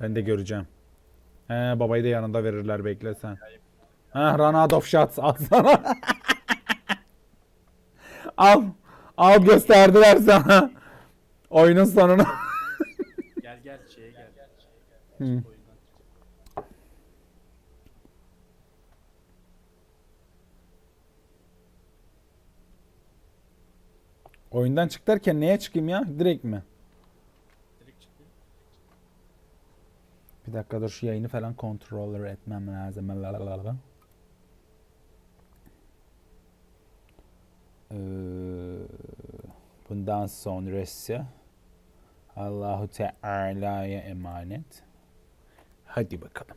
Ben de göreceğim. He babayı da yanında verirler bekle sen. Ha out of shots al sana. al. Al gösterdiler sana. Oyunun sonunu. Gel gel şeye gel. Hı. Oyundan. Oyundan çık derken neye çıkayım ya? Direkt mi? Direkt çıktı. Bir dakika dur şu yayını falan kontrol etmem lazım. Lalalala. Ee, bundan sonrası Allahu Teala'ya emanet. Hadi bakalım.